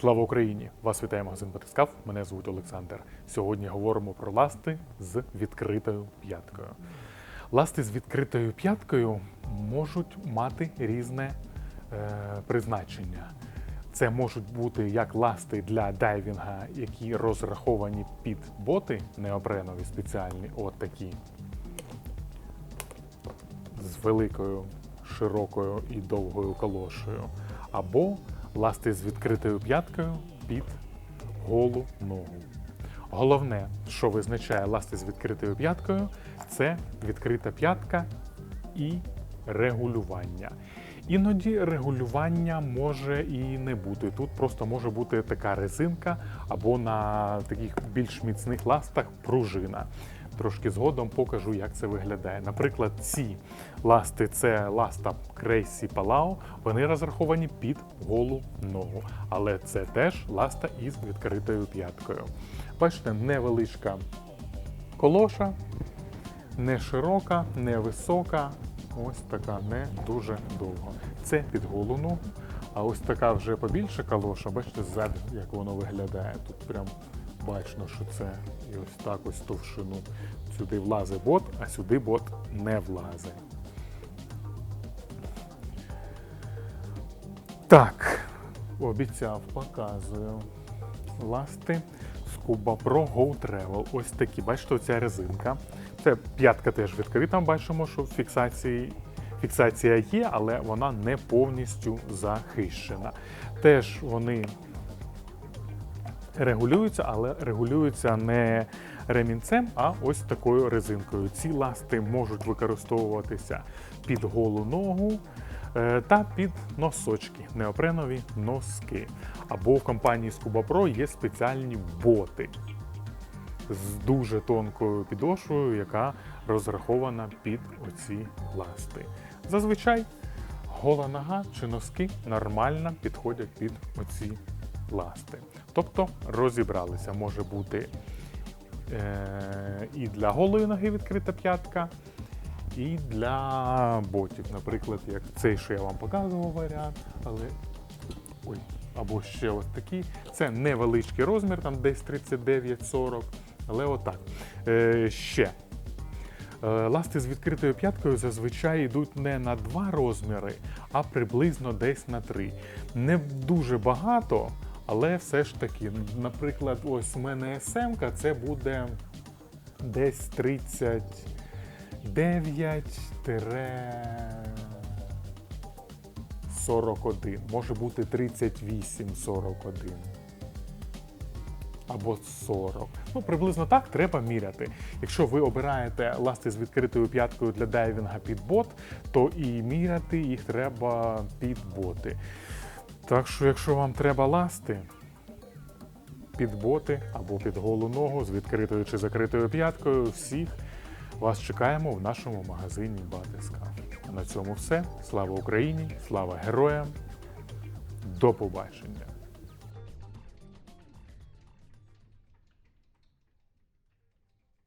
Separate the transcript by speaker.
Speaker 1: Слава Україні! Вас вітає магазин Батискав. Мене звуть Олександр. Сьогодні говоримо про ласти з відкритою п'яткою. Ласти з відкритою п'яткою можуть мати різне е, призначення. Це можуть бути як ласти для дайвінга, які розраховані під боти неопренові спеціальні, от такі з великою, широкою і довгою калошею, або ласти з відкритою п'яткою під голу ногу. Головне, що визначає ласти з відкритою п'яткою, це відкрита п'ятка і регулювання. Іноді регулювання може і не бути. Тут просто може бути така резинка, або на таких більш міцних ластах пружина. Трошки згодом покажу, як це виглядає. Наприклад, ці ласти це ласта Крейсі Палау. Вони розраховані під голу ногу. Але це теж ласта із відкритою п'яткою. Бачите, невеличка колоша, не широка, не висока. Ось така не дуже довга. Це під голу ногу. А ось така вже побільша калоша, бачите, ззаду, як воно виглядає. Тут прям бачно, що це і ось так ось товщину. Сюди влазить бот, а сюди бот не влазить. Так, обіцяв, показую. Ласти з Pro Go Travel. Ось такі. Бачите, оця резинка. Це п'ятка теж відкрита. Бачимо, що фіксації, фіксація є, але вона не повністю захищена. Теж вони регулюються, але регулюються не ремінцем, а ось такою резинкою. Ці ласти можуть використовуватися під голу ногу е, та під носочки, неопренові носки. Або в компанії Scuba Pro є спеціальні боти з дуже тонкою підошвою, яка розрахована під оці ласти. Зазвичай гола нога чи носки нормально підходять під оці ласти. Тобто розібралися, може бути е- і для голої ноги відкрита п'ятка, і для ботів. Наприклад, як цей, що я вам показував варіант, але ой, або ще ось такий. Це невеличкий розмір, там десь 39-40, але отак. Е, ще. Е, Ласти з відкритою п'яткою зазвичай йдуть не на два розміри, а приблизно десь на три. Не дуже багато, але все ж таки, наприклад, ось у мене СМ, це буде десь 39 41, може бути 38-41. Або 40. Ну, приблизно так треба міряти. Якщо ви обираєте ласти з відкритою п'яткою для дайвінга під бот, то і міряти їх треба під боти. Так що, якщо вам треба ласти під боти або під голу ногу з відкритою чи закритою п'яткою, всіх вас чекаємо в нашому магазині Батискав. На цьому все. Слава Україні! Слава героям! До побачення!